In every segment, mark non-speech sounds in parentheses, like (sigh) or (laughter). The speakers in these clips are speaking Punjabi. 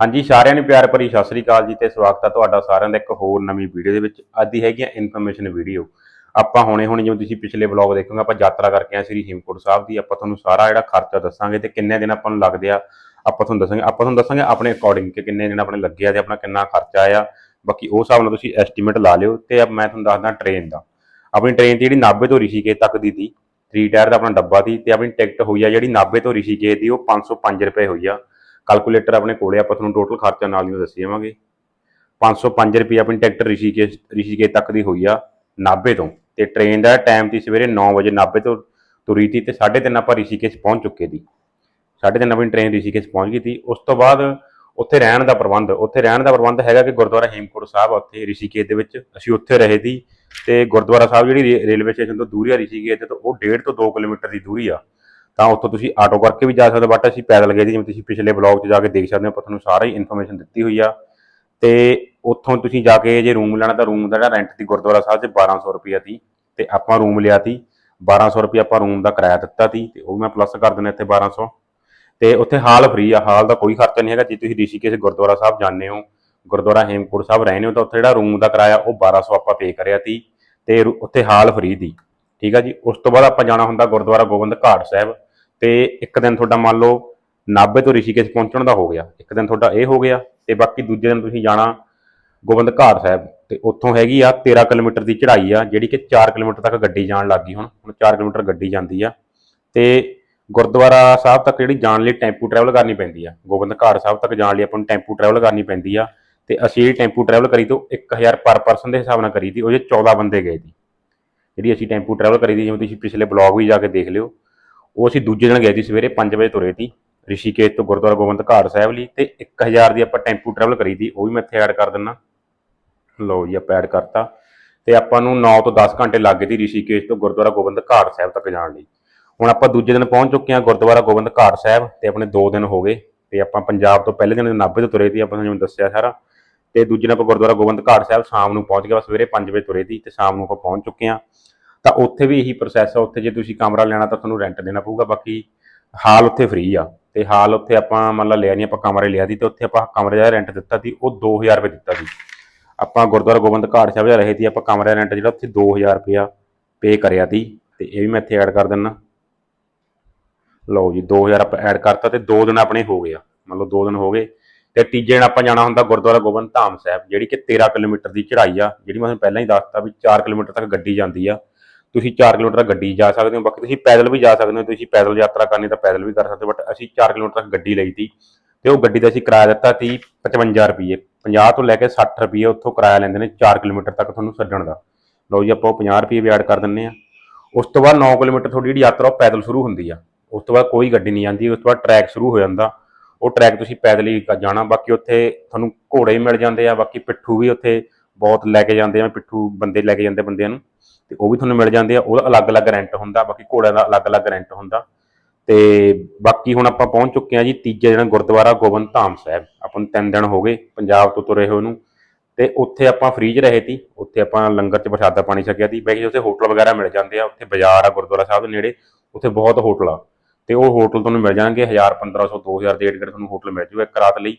ਹਾਂਜੀ, ਸਾਰਿਆਂ ਨੂੰ ਪਿਆਰ ਭਰੀ ਸਤਿ ਸ੍ਰੀ ਅਕਾਲ ਜੀ ਤੇ ਸਵਾਗਤ ਹੈ ਤੁਹਾਡਾ ਸਾਰਿਆਂ ਦਾ ਇੱਕ ਹੋਰ ਨਵੀਂ ਵੀਡੀਓ ਦੇ ਵਿੱਚ। ਅੱਜ ਦੀ ਹੈਗੀ ਆ ਇਨਫੋਰਮੇਸ਼ਨ ਵੀਡੀਓ ਆਪਾਂ ਹੁਣੇ ਹੁਣੇ ਜਿਵੇਂ ਤੁਸੀਂ ਪਿਛਲੇ ਵਲੌਗ ਦੇਖੋਗੇ, ਆਪਾਂ ਯਾਤਰਾ ਕਰਕੇ ਆਏ ਸ੍ਰੀ ਹਿਮਕੁੰਟ ਸਾਹਿਬ ਦੀ। ਆਪਾਂ ਤੁਹਾਨੂੰ ਸਾਰਾ ਜਿਹੜਾ ਖਰਚਾ ਦੱਸਾਂਗੇ ਤੇ ਕਿੰਨੇ ਦਿਨ ਆਪਾਂ ਨੂੰ ਲੱਗਦੇ ਆ, ਆਪਾਂ ਤੁਹਾਨੂੰ ਦੱਸਾਂਗੇ। ਆਪਾਂ ਤੁਹਾਨੂੰ ਦੱਸਾਂਗੇ ਆਪਣੇ ਅਕੋਰਡਿੰਗ ਕਿ ਕਿੰਨੇ ਦਿਨ ਆਪਣੇ ਲੱਗੇ ਆ ਤੇ ਆਪਣਾ ਕਿੰਨਾ ਖਰਚਾ ਆਇਆ। ਬਾਕੀ ਉਹ ਹਿਸਾਬ ਨਾਲ ਤੁਸੀਂ ਐਸਟੀਮੇਟ ਲਾ ਲਿਓ ਤੇ ਮੈਂ ਤੁਹਾਨੂੰ ਦੱਸਦਾ ਟ੍ਰੇਨ ਦਾ। ਆਪਣੀ ਟ੍ਰੇਨ ਦੀ ਜਿਹੜੀ ਨਾਭੇ ਤੋਂ ਰਿਸ਼ੀਕੇਸ਼ ਤੱਕ ਦੀ ਸੀ 3 ਟਾਇਰ ਦਾ ਆਪਣਾ ਡੱਬਾ ਸੀ ਤੇ ਆਪਣੀ ਟਿਕਟ ਹੋਈ ਆ ਜਿਹੜੀ ਨਾਭੇ ਤੋਂ ਰਿਸ਼ੀਕੇਸ਼ ਦੀ, ਉਹ 505 ਰੁਪਏ ਹੋਈ ਆ। ਕੈਲਕੂਲੇਟਰ ਆਪਣੇ ਕੋਲੇ ਆਪਾਂ ਤੁਹਾਨੂੰ ਟੋਟਲ ਖਰਚਾ ਨਾਲ ਹੀ ਦੱਸੀ ਜਾਵਾਂਗੇ। 505 ਰੁਪਏ ਆਪਣੀ ਟਿਕਟ ਰਿਸ਼ੀਕੇਸ਼ ਰਿਸ਼ੀਕੇਸ਼ ਤੱਕ ਦੀ ਹੋਈ ਆ ਨਾਭੇ ਤੋਂ। ਤੇ ਟ੍ਰੇਨ ਦਾ ਟਾਈਮ ਸੀ ਸਵੇਰੇ 9 ਵਜੇ ਨਾਭੇ ਤੋਂ ਤੁਰੀ ਸੀ ਤੇ 3:30 ਆਪਾਂ ਰਿਸ਼ੀਕੇਸ਼ ਪਹੁੰਚ ਚੁੱਕੇ ਸੀ। 3:30 ਆਪਣੀ ਟ੍ਰੇਨ ਰਿਸ਼ੀਕੇਸ਼ ਪਹੁੰਚ ਗਈ ਸੀ। ਉਸ ਤੋਂ ਬਾਅਦ ਉੱਥੇ ਰਹਿਣ ਦਾ ਪ੍ਰਬੰਧ, ਉੱਥੇ ਰਹਿਣ ਦਾ ਪ੍ਰਬੰਧ ਹੈਗਾ ਕਿ ਗੁਰਦੁਆਰਾ ਹੇਮਕੁੰਟ ਸਾਹਿਬ ਆ ਉੱਥੇ ਰਿਸ਼ੀਕੇਸ਼ ਦੇ ਵਿੱਚ। ਅਸੀਂ ਉੱਥੇ ਰਹੇ ਸੀ ਤੇ ਗੁਰਦੁਆਰਾ ਸਾਹਿਬ ਜਿਹੜੀ ਰੇ- ਰੇਲਵੇ ਸਟੇਸ਼ਨ ਤੋਂ ਦੂਰੀ ਆ ਰਿਸ਼ੀਕੇਸ਼ ਤੋਂ, ਉਹ 1.5 ਤੋਂ 2 ਕਿਲੋਮੀਟਰ ਦੀ ਦੂਰੀ ਆ। ਤਾਂ ਉੱਥੋਂ ਤੁਸੀਂ ਆਟੋ ਕਰਕੇ ਵੀ ਜਾ ਸਕਦੇ ਹੋ ਬਟ ਅਸੀਂ ਪੈਦਲ ਗਏ ਸੀ, ਜਿਵੇਂ ਤੁਸੀਂ ਪਿਛਲੇ ਬਲੌਗ 'ਚ ਜਾ ਕੇ ਦੇਖ ਸਕਦੇ ਹੋ, ਆਪਾਂ ਤੁਹਾਨੂੰ ਸਾਰੀ ਇਨਫੋਰਮੇਸ਼ਨ ਦਿੱਤੀ ਹੋਈ ਆ। ਤੇ ਉੱਥੋਂ ਤੁਸੀਂ ਜਾ ਕੇ ਜੇ ਰੂਮ ਲੈਣਾ ਤਾਂ ਰੂਮ ਦਾ ਜਿਹੜਾ ਰੈਂਟ ਸੀ ਗੁਰਦੁਆਰਾ ਸਾਹਿਬ 'ਚ 1200 ਰੁਪਈਆ ਸੀ, ਤੇ ਆਪਾਂ ਰੂਮ ਲਿਆ ਸੀ। 1200 ਰੁਪਏ ਆਪਾਂ ਰੂਮ ਦਾ ਕਿਰਾਇਆ ਦਿੱਤਾ ਸੀ, ਤੇ ਉਹ ਮੈਂ ਪਲੱਸ ਕਰ ਦਿੰਦਾ ਇੱਥੇ 1200 ਤੇ ਉੱਥੇ ਹਾਲ ਫ੍ਰੀ ਆ, ਹਾਲ ਦਾ ਕੋਈ ਖਰਚਾ ਨਹੀਂ ਹੈਗਾ, ਜੇ ਤੁਸੀਂ ਰਿਸ਼ੀਕੇਸ਼ ਗੁਰਦੁਆਰਾ ਸਾਹਿਬ ਜਾਂਦੇ ਹੋ, ਗੁਰਦੁਆਰਾ ਹੇਮਕੁੰਟ ਸਾਹਿਬ ਰਹਿੰਦੇ ਹੋ, ਤਾਂ ਉੱਥੇ ਜਿਹੜਾ ਰੂਮ ਦਾ ਕਿਰਾਇਆ, ਉਹ 1200 ਆਪਾਂ ਪੇ ਕਰਿਆ ਸੀ, ਤੇ ਰੂ- ਉੱਥੇ ਹਾਲ ਫ੍ਰੀ ਦੀ। ਠੀਕ ਆ ਜੀ? ਉਸ ਤੋਂ ਬਾਅਦ ਆਪਾਂ ਜਾਣਾ ਹੁੰਦਾ ਗੁਰਦੁਆਰਾ ਗੋਬਿੰਦ ਘਾਟ ਸਾਹਿਬ। ਤੇ ਇੱਕ ਦਿਨ ਤੁਹਾਡਾ ਮੰਨ ਲਓ ਨਾਭੇ ਤੋਂ ਰਿਸ਼ੀਕੇਸ਼ ਪਹੁੰਚਣ ਦਾ ਹੋ ਗਿਆ। ਇੱਕ ਦਿਨ ਤੁਹਾਡਾ ਇਹ ਹੋ ਗਿਆ ਤੇ ਬਾਕੀ ਦੂਜੇ ਦਿਨ ਤੁਸੀਂ ਜਾਣਾ ਗੋਬਿੰਦ ਘਾਟ ਸਾਹਿਬ। ਤੇ ਉੱਥੋਂ ਹੈਗੀ ਆ 13 ਕਿਲੋਮੀਟਰ ਦੀ ਚੜ੍ਹਾਈ ਆ, ਜਿਹੜੀ ਕਿ 4 ਕਿਲੋਮੀਟਰ ਤੱਕ ਗੱਡੀ ਜਾਣ ਲੱਗੀ ਹੁਣ। ਹੁਣ 4 ਕਿਲੋਮੀਟਰ ਗੱਡੀ ਜਾਂਦੀ ਆ। ਤੇ ਗੁਰਦੁਆਰਾ ਸਾਹਿਬ ਤੱਕ ਜਿਹੜੀ ਜਾਣ ਲਈ ਟੈਂਪੂ ਟਰੈਵਲ ਕਰਨੀ ਪੈਂਦੀ ਆ। ਗੋਬਿੰਦ ਘਾਟ ਸਾਹਿਬ ਤੱਕ ਜਾਣ ਲਈ ਆਪਾਂ ਨੂੰ ਟੈਂਪੂ ਟਰੈਵਲ ਕਰਨੀ ਪੈਂਦੀ ਆ। ਤੇ ਅਸੀਂ ਜਿਹੜੀ ਟੈਂਪੂ ਟਰੈਵਲ ਕਰੀ ਤੋਂ 1000 ਪਰ ਪਰਸਨ ਦੇ ਹਿਸਾਬ ਨਾਲ ਕਰੀ ਉਹ ਉਹਦੇ 14 ਬੰਦੇ ਗਏ ਸੀ ਜਿਹੜੀ ਅਸੀਂ ਟੈਂਪੂ ਟਰੈਵਲ ਕਰੀ ਦੀ, ਜਿਵੇਂ ਤੁਸੀਂ ਪਿਛਲੇ ਬਲੌਗ ਵੀ ਜਾ ਕੇ ਦੇਖ ਲਿਓ ਉਹ ਅਸੀਂ ਦੂਜੇ ਦਿਨ ਗਏ ਸੀ ਸਵੇਰੇ 5 ਵਜੇ ਤੁਰੇ ਸੀ। ਰਿਸ਼ੀਕੇਸ਼ ਤੋਂ ਗੁਰਦੁਆਰਾ ਗੋਬਿੰਦ ਘਾਟ ਸਾਹਿਬ ਲਈ ਤੇ 1000 ਦੀ ਆਪਾਂ ਟੈਂਪੂ ਟਰੈਵਲ ਕਰੀ ਸੀ, ਉਹ ਵੀ ਮੈਂ ਇੱਥੇ ਐਡ ਕਰ ਦਿੰਨਾ। ਲਓ ਜੀ, ਆਪਾਂ ਐਡ ਕਰਤਾ। ਤੇ ਆਪਾਂ ਨੂੰ 9 ਤੋਂ 10 ਘੰਟੇ ਲੱਗ ਗਏ ਸੀ ਰਿਸ਼ੀਕੇਸ਼ ਤੋਂ ਗੁਰਦੁਆਰਾ ਗੋਬਿੰਦ ਘਾਟ ਸਾਹਿਬ ਤੱਕ ਜਾਣ ਲਈ। ਹੁਣ ਆਪਾਂ ਦੂਜੇ ਦਿਨ ਪਹੁੰਚ ਚੁੱਕੇ ਹਾਂ ਗੁਰਦੁਆਰਾ ਗੋਬਿੰਦ ਘਾਟ ਸਾਹਿਬ ਤੇ ਆਪਣੇ 2 ਦਿਨ ਹੋ ਗਏ ਤੇ ਆਪਾਂ ਪੰਜਾਬ ਤੋਂ ਪਹਿਲੇ ਦਿਨ ਨਾਭੇ ਤੋਂ ਤੁਰੇ ਸੀ, ਆਪਾਂ ਤੁਹਾਨੂੰ ਜਿਵੇਂ ਦੱਸਿਆ ਸਾਰਾ। ਤੇ ਦੂਜੇ ਦਿਨ ਆਪਾਂ ਗੁਰਦੁਆਰਾ ਗੋਬਿੰਦ ਘਾਟ ਸਾਹਿਬ ਸ਼ਾਮ ਨੂੰ ਪਹੁੰਚ ਗਏ ਬਸ ਸਵੇਰੇ 5 ਵਜੇ ਤੁਰੇ ਸੀ ਤੇ ਸ਼ਾਮ ਨੂੰ ਆਪਾਂ ਪਹੁੰਚ ਚੁੱਕੇ ਹਾਂ। ਤਾਂ ਉੱਥੇ ਵੀ ਇਹੀ ਪ੍ਰੋਸੈਸ ਆ, ਉੱਥੇ ਜੇ ਤੁਸੀਂ ਕਮਰਾ ਲੈਣਾ ਤਾਂ ਤੁਹਾਨੂੰ ਰੈਂਟ ਦੇਣਾ ਪਊਗਾ, ਬਾਕੀ ਹਾਲ ਉੱਥੇ ਫ੍ਰੀ ਆ। ਤੇ ਹਾਲ ਉੱਥੇ ਆਪਾਂ ਮੰਨ ਲਾ ਲਿਆ ਨਹੀਂ ਆਪਾਂ ਕਮਰੇ ਲਿਆ ਦੀ ਤੇ ਉੱਥੇ ਆਪਾਂ ਕਮਰੇ ਦਾ ਰੈਂਟ ਦਿੱਤਾ ਸੀ, ਉਹ 2000 ਰੁਪਏ ਦਿੱਤਾ ਸੀ। ਆਪਾਂ ਗੁਰਦੁਆਰਾ ਗੋਬਿੰਦ ਘਾਟ ਸਾਹਿਬ ਜਾ ਰਹੇ ਸੀ, ਆਪਾਂ ਕਮਰੇ ਦਾ ਰੈਂਟ ਜਿਹੜਾ ਉੱਥੇ 2000 ਰੁਪਇਆ ਪੇ ਕਰਿਆ ਸੀ, ਤੇ ਇਹ ਵੀ ਮੈਂ ਇੱਥੇ ਐਡ ਕਰ ਦਿੰਨਾ। ਲਓ ਜੀ 2000 ਆਪਾਂ ਐਡ ਕਰਤਾ ਤੇ 2 ਦਿਨ ਆਪਣੇ ਹੋ ਗਏ ਆ। ਮਤਲਬ ਲਓ 2 ਦਿਨ ਹੋ ਗਏ। ਤੇ ਤੀਜੇ ਦਿਨ ਆਪਾਂ ਜਾਣਾ ਹੁੰਦਾ ਗੁਰਦੁਆਰਾ ਗੋਬਿੰਦ ਧਾਮ ਸਾਹਿਬ, ਜਿਹੜੀ ਕਿ 13 ਕਿਲੋਮੀਟਰ ਦੀ ਚੜ੍ਹਾਈ ਆ, ਜਿਹੜੀ ਮੈਂ ਤੁਹਾਨੂੰ ਪਹਿਲਾਂ ਹੀ ਦੱਸਤਾ ਵੀ 4 ਕਿਲੋਮੀਟਰ ਤੱਕ ਗੱਡੀ ਜਾਂਦੀ ਆ। ਤੁਸੀਂ 4 ਕਿਲੋਮੀਟਰ ਗੱਡੀ ਜਾ ਸਕਦੇ ਹੋ, ਬਾਕੀ ਤੁਸੀਂ ਪੈਦਲ ਵੀ ਜਾ ਸਕਦੇ ਹੋ, ਤੁਸੀਂ ਪੈਦਲ ਯਾਤਰਾ ਕਰਨੀ ਤਾਂ ਪੈਦਲ ਵੀ ਕਰ ਸਕਦੇ ਹੋ ਬਟ ਅਸੀਂ 4 ਕਿਲੋਮੀਟਰ ਤੱਕ ਗੱਡੀ ਲਈ ਤੀ ਤੇ ਉਹ ਗੱਡੀ ਦਾ ਅਸੀਂ ਕਿਰਾਇਆ ਦਿੱਤਾ ਸੀ 55 ਰੁਪਏ 50 ਤੋਂ ਲੈ ਕੇ 60 ਰੁਪਏ ਉੱਥੋਂ ਕਿਰਾਇਆ ਲੈਂਦੇ ਨੇ 4 ਕਿਲੋਮੀਟਰ ਤੱਕ ਤੁਹਾਨੂੰ ਛੱਡਣ ਦਾ। ਲਓ ਜੀ ਆਪਾਂ ਉਹ 50 ਰੁਪਏ ਵੀ ਐਡ ਕਰ ਦਿੰਨੇ ਆ ਉਸ ਤੋਂ ਬਾਅਦ 9 ਕਿਲੋਮੀਟਰ ਤੁਹਾਡੀ ਜਿਹੜੀ ਯਾਤਰਾ ਉਹ ਪੈਦਲ ਸ਼ੁਰੂ ਹੁੰਦੀ ਆ। ਉਸ ਤੋਂ ਬਾਅਦ ਕੋਈ ਗੱਡੀ ਨਹੀਂ ਜਾਂਦੀ ਉਸ ਤੋਂ ਬਾਅਦ ਟਰੈਕ ਸ਼ੁਰੂ ਹੋ ਜਾਂਦਾ। ਉਹ ਟਰੈਕ ਤੁਸੀਂ ਪੈਦਲ ਹੀ ਜਾਣਾ, ਬਾਕੀ ਉੱਥੇ ਤੁਹਾਨੂੰ ਘੋੜੇ ਵੀ ਮਿਲ ਜਾਂਦੇ ਆ, ਬਾਕੀ ਪਿੱਠੂ ਵੀ ਉੱਥੇ ਬਹੁਤ ਲੈ ਕੇ ਜਾਂਦੇ ਆ ਪਿੱਠੂ ਬੰਦੇ ਲੈ ਕੇ ਜਾਂਦੇ ਬੰਦਿਆਂ ਨੂੰ, ਤੇ ਉਹ ਵੀ ਤੁਹਾਨੂੰ ਮਿਲ ਜਾਂਦੇ ਆ ਉਹਦਾ ਅਲੱਗ-ਅਲੱਗ ਰੈਂਟ ਹੁੰਦਾ, ਬਾਕੀ ਘੋੜਿਆਂ ਦਾ ਅਲੱਗ-ਅਲੱਗ ਰੈਂਟ ਹੁੰਦਾ। ਤੇ ਬਾਕੀ ਹੁਣ ਆਪਾਂ ਪਹੁੰਚ ਚੁੱਕੇ ਆ ਜੀ ਤੀਜੇ ਦਿਨ ਗੁਰਦੁਆਰਾ ਗੋਬਿੰਦ ਧਾਮ ਸਾਹਿਬ, ਆਪਾਂ ਨੂੰ ਤਿੰਨ ਦਿਨ ਹੋ ਗਏ ਪੰਜਾਬ ਤੋਂ ਤੁਰੇ ਹੋਏ ਨੂੰ, ਤੇ ਉੱਥੇ ਆਪਾਂ ਫ੍ਰੀ 'ਚ ਰਹੇ ਸੀ, ਉੱਥੇ ਆਪਾਂ ਲੰਗਰ 'ਚ ਪ੍ਰਸ਼ਾਦਾ ਪਾਣੀ ਛਕਿਆ ਸੀ, ਬਾਕੀ ਉੱਥੇ ਹੋਟਲ ਵਗੈਰਾ ਮਿਲ ਜਾਂਦੇ ਆ, ਉੱਥੇ ਬਾਜ਼ਾਰ ਆ ਗੁਰਦੁਆਰਾ ਸਾਹਿਬ ਦੇ ਨੇੜੇ, ਉੱਥੇ ਬਹੁਤ ਹੋਟਲ ਆ, ਤੇ ਉਹ ਹੋਟਲ ਤੁਹਾਨੂੰ ਮਿਲ ਜਾਣਗੇ 1000 1500 2000 ਦੇ ਏਡ ਤੁਹਾਨੂੰ ਹੋਟਲ ਮਿਲ ਜੂਗਾ ਇੱਕ ਰਾਤ ਲਈ।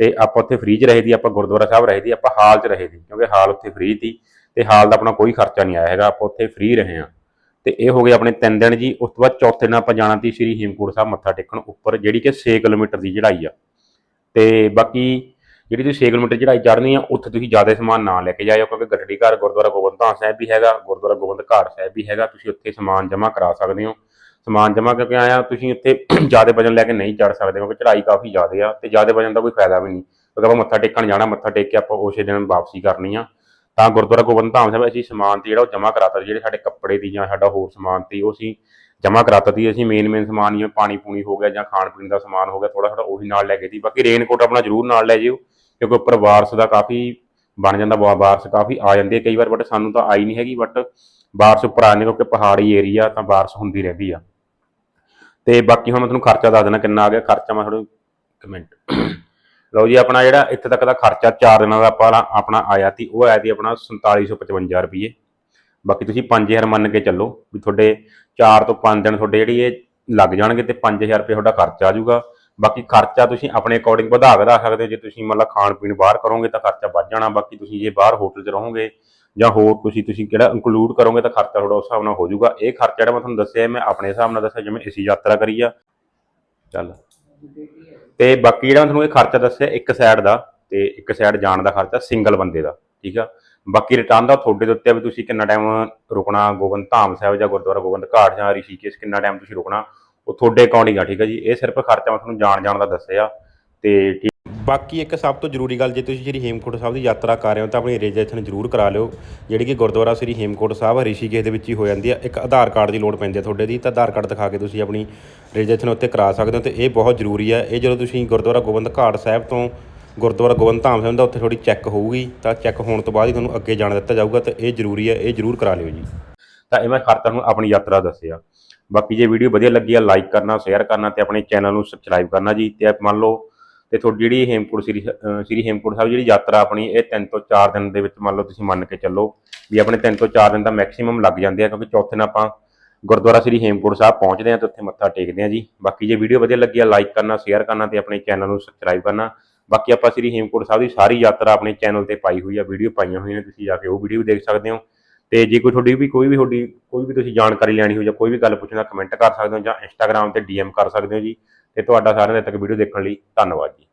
ਤੇ ਆਪਾਂ ਉੱਥੇ ਫ੍ਰੀ 'ਚ ਰਹੇ ਦੀ, ਆਪਾਂ ਗੁਰਦੁਆਰਾ ਸਾਹਿਬ ਰਹੇ ਦੀ, ਆਪਾਂ ਹਾਲ 'ਚ ਰਹੇ ਸੀ ਕਿਉਂਕਿ ਹਾਲ ਉੱਥੇ ਫ੍ਰੀ ਸੀ ਤੇ ਹਾਲ ਦਾ ਆਪਣਾ ਕੋਈ ਖਰਚਾ ਨਹੀਂ ਆਇਆ ਹੈਗਾ, ਆਪਾਂ ਉੱਥੇ ਫ੍ਰੀ ਰਹੇ ਹਾਂ। ਤੇ ਇਹ ਹੋ ਗਏ ਆਪਣੇ ਤਿੰਨ ਦਿਨ ਜੀ, ਉਸ ਤੋਂ ਬਾਅਦ ਚੌਥੇ ਦਿਨ ਆਪਾਂ ਜਾਣਾ ਸੀ ਸ੍ਰੀ ਹੇਮਕੁੰਟ ਸਾਹਿਬ ਮੱਥਾ ਟੇਕਣ ਉੱਪਰ, ਜਿਹੜੀ ਕਿ 6 ਕਿਲੋਮੀਟਰ ਦੀ ਚੜ੍ਹਾਈ ਆ। ਤੇ ਬਾਕੀ ਜਿਹੜੀ ਤੁਸੀਂ 6 ਕਿਲੋਮੀਟਰ ਚੜ੍ਹਾਈ ਚੜ੍ਹਨੀ ਆ, ਉੱਥੇ ਤੁਸੀਂ ਜ਼ਿਆਦਾ ਸਮਾਨ ਨਾ ਲੈ ਕੇ ਜਾਇਓ, ਕਿਉਂਕਿ ਗੱਡੀ ਘਰ, ਗੁਰਦੁਆਰਾ ਗੋਬਿੰਦ ਧਾਮ ਸਾਹਿਬ ਵੀ ਹੈਗਾ, ਗੁਰਦੁਆਰਾ ਗੋਬਿੰਦ ਘਾਟ ਸਾਹਿਬ ਵੀ ਹੈਗਾ, ਤੁਸੀਂ ਉੱਥੇ ਸਮਾਨ ਜਮ੍ਹਾਂ ਕਰਾ ਸਕਦੇ ਹੋ। ਸਮਾਨ ਜਮ੍ਹਾਂ ਕਰਕੇ ਆਇਆ ਤੁਸੀਂ ਉੱਥੇ (clears throat) ਜ਼ਿਆਦਾ ਵਜਨ ਲੈ ਕੇ ਨਹੀਂ ਚੜ ਸਕਦੇ ਕਿਉਂਕਿ ਚੜ੍ਹਾਈ ਕਾਫੀ ਜ਼ਿਆਦਾ ਆ ਤੇ ਜ਼ਿਆਦਾ ਵਜਨ ਦਾ ਕੋਈ ਫਾਇਦਾ ਵੀ ਨਹੀਂ। ਕਿਉਂਕਿ ਆਪਾਂ ਮੱਥਾ ਟੇਕਣ ਜਾਣਾ, ਮੱਥਾ ਟੇਕ ਕੇ ਆਪਾਂ ਉਸੇ ਦਿਨ ਵਾਪਸੀ ਕਰਨੀ ਆ। ਤਾਂ ਗੁਰਦੁਆਰਾ ਗੋਬਿੰਦ ਧਾਮ ਸਾਹਿਬ ਅਸੀਂ ਸਮਾਨ ਤੇ ਜਿਹੜਾ ਉਹ ਜਮ੍ਹਾਂ ਕਰਾਤਾ ਜਿਹੜੇ ਸਾਡੇ ਕੱਪੜੇ ਦੀ ਜਾਂ ਸਾਡਾ ਹੋਰ ਸਮਾਨ ਤੇ ਉਹ ਅਸੀਂ ਜਮ੍ਹਾਂ ਕਰਾਤਾ ਸੀ। ਅਸੀਂ ਮੇਨ ਮੇਨ ਸਮਾਨ ਜਿਵੇਂ ਪਾਣੀ ਪੂਣੀ ਹੋ ਗਿਆ ਜਾਂ ਖਾਣ ਪੀਣ ਦਾ ਸਮਾਨ ਹੋ ਗਿਆ ਥੋੜਾ ਥੋੜਾ ਉਹੀ ਨਾਲ ਲੈ ਕੇ ਸੀ। ਬਾਕੀ ਰੇਨਕੋਟ ਆਪਣਾ ਜ਼ਰੂਰ ਨਾਲ ਲੈ ਜਿਓ, ਕਿਉਂਕਿ ਉੱਪਰ ਬਾਰਸ ਦਾ ਕਾਫੀ ਬਣ ਜਾਂਦਾ, ਵਾ- ਬਾਰਸ ਕਾਫੀ ਆ ਜਾਂਦੀ ਹੈ ਕਈ ਵਾਰ ਬਟ ਸਾਨੂੰ ਤਾਂ ਆਈ ਨਹੀਂ ਹੈਗੀ ਬਟ ਬਾਰਸ ਉੱਪਰ ਆ ਕਿਉਂਕਿ ਪਹਾੜੀ ਏਰੀਆ ਤਾਂ ਬਾਰਸ ਹੁੰਦੀ ਰਹਿੰਦੀ ਆ। ਤੇ ਬਾਕੀ ਹੁਣ ਮੈਂ ਤੁਹਾਨੂੰ ਖਰਚਾ ਦੱਸ ਦੇਣਾ ਕਿੰਨਾ ਆ ਗਿਆ, ਖਰਚਾ ਮੈਂ ਤੁਹਾਨੂੰ ਕਮੈਂਟ ਲਓ ਜੀ, ਆਪਣਾ ਜਿਹੜਾ ਇੱਥੇ ਤੱਕ ਦਾ ਖਰਚਾ 4 ਦਿਨਾਂ ਦਾ ਆਪਾਂ ਆਪਣਾ ਆਇਆ ਸੀ, ਉਹ ਆਇਆ ਸੀ ਆਪਣਾ 4755 ਰੁਪਏ ਬਾਕੀ ਤੁਸੀਂ 5000 ਮੰਨ ਕੇ ਚੱਲੋ ਵੀ ਤੁਹਾਡੇ 4 ਤੋਂ 5 ਦਿਨ ਤੁਹਾਡੇ ਜਿਹੜੀ ਇਹ ਲੱਗ ਜਾਣਗੇ ਤੇ 5000 ਰੁਪਏ ਤੁਹਾਡਾ ਖਰਚਾ ਆ ਜਾਊਗਾ। ਬਾਕੀ ਖਰਚਾ ਤੁਸੀਂ ਆਪਣੇ ਅਕੋਰਡਿੰਗ ਵਧਾ ਵਧਾ ਸਕਦੇ ਹੋ। ਜੇ ਤੁਸੀਂ ਮਤਲਬ ਖਾਣ ਪੀਣ ਬਾਹਰ ਕਰੋਗੇ ਤਾਂ ਖਰਚਾ ਵੱਧ ਜਾਣਾ, ਬਾਕੀ ਤੁਸੀਂ ਜੇ ਬਾਹਰ ਹੋਟਲ 'ਚ ਰਹੋਗੇ ਜਾਂ ਹੋਰ ਤੁਸੀਂ ਤੁਸੀਂ ਕਿਹੜਾ ਇੰਕਲੂਡ ਕਰੋਗੇ ਤਾਂ ਖਰਚਾ ਥੋੜਾ ਉਸ ਹਿਸਾਬ ਨਾਲ ਹੋ ਜਾਊਗਾ। ਇਹ ਖਰਚਾ ਜਿਹੜਾ ਮੈਂ ਤੁਹਾਨੂੰ ਦੱਸਿਆ, ਮੈਂ ਆਪਣੇ ਹਿਸਾਬ ਨਾਲ ਦੱਸਿਆ, ਜਿਵੇਂ ਅਸੀਂ ਯਾਤਰਾ ਕਰੀ ਆ। ਚੱਲ। ਤੇ ਬਾਕੀ ਜਿਹੜਾ ਤੁਹਾਨੂੰ ਇਹ ਖਰਚਾ ਦੱਸਿਆ, ਇੱਕ ਸਾਈਡ ਦਾ ਤੇ ਇੱਕ ਸਾਈਡ ਜਾਣ ਦਾ ਖਰਚਾ ਸਿੰਗਲ ਬੰਦੇ ਦਾ, ਠੀਕ ਆ? ਬਾਕੀ ਰਿਟਰਨ ਦਾ ਤੁਹਾਡੇ ਦੇ ਉੱਤੇ ਆ ਵੀ ਤੁਸੀਂ ਕਿੰਨਾ ਟਾਈਮ ਰੁਕਣਾ, ਗੋਬਿੰਦ ਧਾਮ ਸਾਹਿਬ ਜਾਂ ਗੁਰਦੁਆਰਾ ਗੋਬਿੰਦ ਘਾਟ ਜਾਂ ਰਿਸ਼ੀਕੇਸ਼ ਕਿੰਨਾ ਟਾਈਮ ਤੁਸੀਂ ਰੁਕਣਾ, ਉਹ ਤੁਹਾਡੇ ਅਕੋਰਡਿੰਗ ਆ, ਠੀਕ ਆ ਜੀ? ਇਹ ਸਿਰਫ ਖਰਚਾ ਮੈਂ ਤੁਹਾਨੂੰ ਜਾਣ ਜਾਣ ਦਾ ਦੱਸਿਆ ਤੇ ਠੀਕ ਬਾਕੀ ਇੱਕ ਸਭ ਤੋਂ ਜ਼ਰੂਰੀ ਗੱਲ, ਜੇ ਤੁਸੀਂ ਸ਼੍ਰੀ ਹੇਮਕੋਟ ਸਾਹਿਬ ਦੀ ਯਾਤਰਾ ਕਰ ਰਹੇ ਹੋ, ਤਾਂ ਆਪਣੀ ਰਜਿਸਟ੍ਰੇਸ਼ਨ ਜ਼ਰੂਰ ਕਰਾ ਲਿਓ, ਜਿਹੜੀ ਕਿ ਗੁਰਦੁਆਰਾ ਸ੍ਰੀ ਹੇਮਕੋਟ ਸਾਹਿਬ ਰਿਸ਼ੀਕੇਸ਼ ਦੇ ਵਿੱਚ ਹੀ ਹੋ ਜਾਂਦੀ ਹੈ। ਇੱਕ ਆਧਾਰ ਕਾਰਡ ਦੀ ਲੋੜ ਪੈਂਦੀ ਹੈ ਤੁਹਾਡੇ ਦੀ, ਤਾਂ ਆਧਾਰ ਕਾਰਡ ਦਿਖਾ ਕੇ ਤੁਸੀਂ ਆਪਣੀ ਰਜਿਸਟ੍ਰੇਸ਼ਨ ਉੱਤੇ ਕਰਾ ਸਕਦੇ ਹੋ, ਤੇ ਇਹ ਬਹੁਤ ਜ਼ਰੂਰੀ ਹੈ। ਇਹ ਜਦੋਂ ਤੁਸੀਂ ਗੁਰਦੁਆਰਾ ਗੋਬਿੰਦ ਘਾਟ ਸਾਹਿਬ ਤੋਂ ਗੁਰਦੁਆਰਾ ਗੋਬਿੰਦ ਧਾਮ ਸਾਹਿਬ ਦਾ ਉੱਥੇ ਥੋੜੀ ਚੈੱਕ ਹੋਊਗੀ, ਤਾਂ ਚੈੱਕ ਹੋਣ ਤੋਂ ਬਾਅਦ ਹੀ ਤੁਹਾਨੂੰ ਅੱਗੇ ਜਾਣ ਦਿੱਤਾ ਜਾਊਗਾ, ਤੇ ਇਹ ਜ਼ਰੂਰੀ ਹੈ, ਇਹ ਜ਼ਰੂਰ ਕਰਾ ਲਿਓ ਜੀ। ਤਾਂ ਇਹ ਮੈਂ ਖਰਚਾ ਨੂੰ ਆਪਣੀ ਯਾਤਰਾ ਦੱਸਿਆ। ਬਾਕੀ ਜੇ ਵੀਡੀਓ ਵਧੀਆ ਲੱਗੀ ਆ ਲਾਈਕ ਕਰਨਾ ਸ਼ੇਅਰ ਕਰਨਾ, ਤੇ ਆਪਣੇ ਚੈਨਲ ਨੂੰ ਸਬਸਕ੍ਰਾਈਬ ਕਰਨਾ ਜੀ, ਤੇ ਮੰਨ ਲਓ ਤੇ ਤੁਹਾਡੀ ਜਿਹੜੀ ਹੇਮਕੁੰਟ ਸ੍ਰੀ ਸ੍ਰੀ ਹੇਮਕੁੰਟ ਸਾਹਿਬ ਜਿਹੜੀ ਯਾਤਰਾ ਆਪਣੀ, ਇਹ 3 ਤੋਂ 4 ਦਿਨ ਦੇ ਵਿੱਚ ਮੰਨ ਲਓ ਤੁਸੀਂ ਮੰਨ ਕੇ ਚੱਲੋ ਵੀ ਆਪਣੇ 3 ਤੋਂ 4 ਦਿਨ ਦਾ ਮੈਕਸਿਮਮ ਲੱਗ ਜਾਂਦੇ ਆ, ਕਿਉਂਕਿ ਚੌਥੇ ਦਿਨ ਆਪਾਂ ਗੁਰਦੁਆਰਾ ਸ੍ਰੀ ਹੇਮਕੁੰਟ ਸਾਹਿਬ ਪਹੁੰਚਦੇ ਆ ਤੇ ਉੱਥੇ ਮੱਥਾ ਟੇਕਦੇ ਆ ਜੀ। ਬਾਕੀ ਜੇ ਵੀਡੀਓ ਵਧੀਆ ਲੱਗੀ ਆ ਲਾਈਕ ਕਰਨਾ ਸ਼ੇਅਰ ਕਰਨਾ ਤੇ ਆਪਣੇ ਚੈਨਲ ਨੂੰ ਸਬਸਕ੍ਰਾਈਬ ਕਰਨਾ। ਬਾਕੀ ਆਪਾਂ ਸ੍ਰੀ ਹੇਮਕੁੰਟ ਸਾਹਿਬ ਦੀ ਸਾਰੀ ਯਾਤਰਾ ਆਪਣੇ ਚੈਨਲ ਤੇ ਪਾਈ ਹੋਈ ਆ, ਵੀਡੀਓ ਪਾਈਆਂ ਹੋਈਆਂ ਨੇ, ਤੁਸੀਂ ਜਾ ਕੇ ਉਹ ਵੀਡੀਓ ਦੇਖ ਸਕਦੇ ਹੋ। ਤੇ ਜੇ ਕੋਈ ਤੁਹਾਡੀ ਵੀ, ਕੋਈ ਵੀ ਤੁਹਾਡੀ, ਕੋਈ ਵੀ ਤੁਸੀਂ ਜਾਣਕਾਰੀ ਲੈਣੀ ਹੋ ਜਾਂ ਕੋਈ ਵੀ ਗੱਲ ਪੁੱਛਣਾ ਕਮੈਂਟ ਕਰ ਸਕਦੇ ਹੋ ਜਾਂ ਇੰਸਟਾਗ੍ਰam ਤੇ ਡੀਐਮ ਕਰ ਸਕਦੇ ਹੋ ਜੀ। ਤੇ ਤੁਹਾਡਾ ਸਾਰਿਆਂ ਦੇ ਤੱਕ ਵੀਡੀਓ ਦੇਖਣ ਲਈ ਧੰਨਵਾਦ ਜੀ।